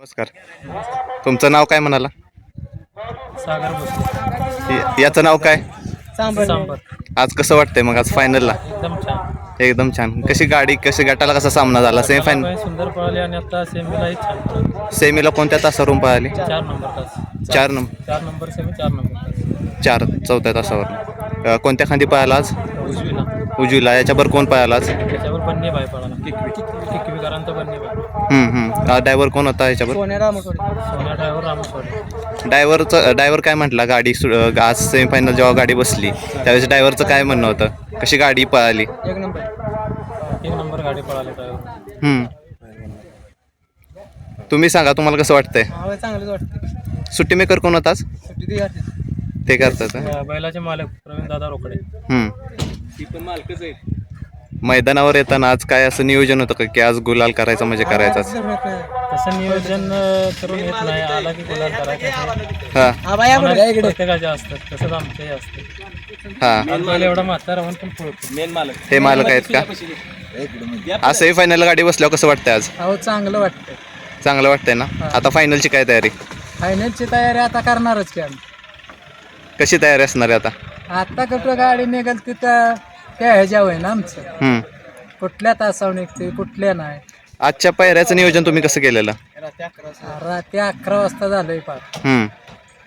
नमस्कार. तुमचं नाव काय म्हणाला? सागर भोसले. या- याचं नाव काय? सांबर. सांबर. आज कसं वाटतंय मग आज फायनलला एकदम छान. एकदम छान. कशी गाडी कशी गटाला कसा सामना झाला? सेमी फायनल पाय सुंदर पळाली आणि आता सेमीलाही छान पळाली. सेमीला कोणत्या तासावरून पळाली? चार नंबर तास. चार नंबर. चार नंबर सेमी चार नंबर तास. चार चौथ्या तासावर अ, कोणत्या खांदी पळाला आज? उजवीला. उजवीला. याच्यावर कोण पळाला आज? त्याच्यावर बन्नी बाय पळाला. किकविकारांचा बन्नी बाय ड्रायव्हर कोण होता याच्यावर सोन्या ड्रायव्हर ड्रायव्हरचं ड्रायव्हर काय म्हटला? गाडी सु- अ, आज सेमीफायनल जेव्हा गाडी बसली त्यावेळेस ड्रायव्हरचं काय म्हणणं होतं? कशी गाडी पळाली? एक नंबर. एक नंबर गाडी पळाली ड्रायव्हर. हम्म. तुम्ही सांगा तुम्हाला कसं वाटतंय? हा चांगलंच वाटतं सुट्टी मेकर कोण होता आज? सुट्टी ती घातली. ते करतात हं? बैलाचे मालक प्रवीण दादा रोकडे. ती पण मालकच आहे मैदानावर येताना आज काय असं नियोजन होतं का? की आज गुलाल करायचं म्हणजे करायचाच तसं नियोजन अं, करून येत नाही. आला की गुलाल करायचं. हा. कोणाला- प्रत्येकाचे असतात. तसंच असते हा. एवढा म्हातारा म्हणून पण पळतो. मेन मालक. हे मालक आहेत का? आज सेमीफायनल गाडी बसल्यावर कसं वाटतंय आज? अहो चांगलं वाटतं चांगलं वाटतंय ना? आता फायनलची काय तयारी? फायनलची तयारी आता करणारच की आम्ही. कशी तयारी असणार आहे आता? आता कुठं गाडी निघेल तिथं त्या ह्याच्यावर आहे ना आमचं हम्म. कुठल्या तासावर निघते कुठल्या नाही आजच्या पायऱ्याचं नियोजन तुम्ही कसं केलेलं रात्री अकरा वाजता झालंय पार हम्म.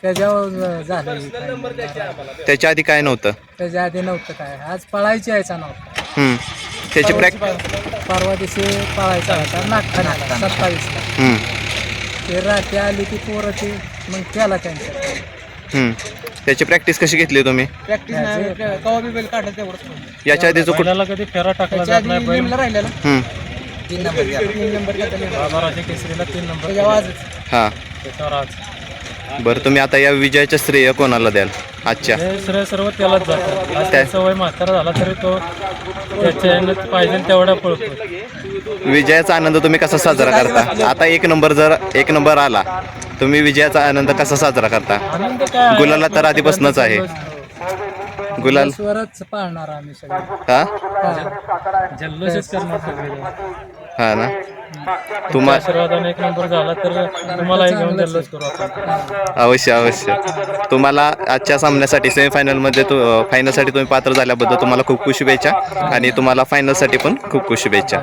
त्याच्यावर झालंय. त्याच्या आधी काय नव्हतं त्याच्या आधी नव्हतं काय आज पळायची यायचा नव्हता हम्म. त्याची प्रॅक् परवा दिवशी पळायचा होता नागठाणा सत्तावीसला ते रात्री आली की पोरं ती मग केला त्यांच्या. त्याची प्रॅक्टिस कशी घेतली तुम्ही? प्रॅक्टिस कवा बी बैल काढलं तेवढंच. याच्या आधी जो कुठ कधी फेरा टाकला जात नाही बैल. राहिलेला. हम्म. तीन नंबर तीन नंबर बाबाराजे केसरीला तीन नंबर आवाज हा. त्याच्यावर आज. बरं तुम्ही आता या विजयाचं श्रेय कोणाला द्याल? आजच्या. हे श्रेय सर्व त्यालाच जातं. आज त्याचा वय म्हातारा झाला तरी तो त्याच्या पाहिजे तेवढा पळतो. विजयाचा आनंद तुम्ही कसा साजरा करता? आता एक नंबर जर एक नंबर आला तुम्ही विजयाचा आनंद कसा साजरा करता? गुलाला तर आधीपासूनच आहे. गुलाल? पाळणार आम्ही हा? जल्लोषच करणार सगळे हा ना? तुम्हा आशीर्वादाने एक नंबर झाला तर तुम्हालाही घेऊन जल्लोष करू आपण. अवश्य अवश्य. तुम्हाला आजच्या सामन्यासाठी सेमीफायनलमध्ये तू फायनलसाठी तुम्ही पात्र झाल्याबद्दल तुम्हाला खूप खूप शुभेच्छा आणि तुम्हाला फायनलसाठी पण खूप खूप शुभेच्छा.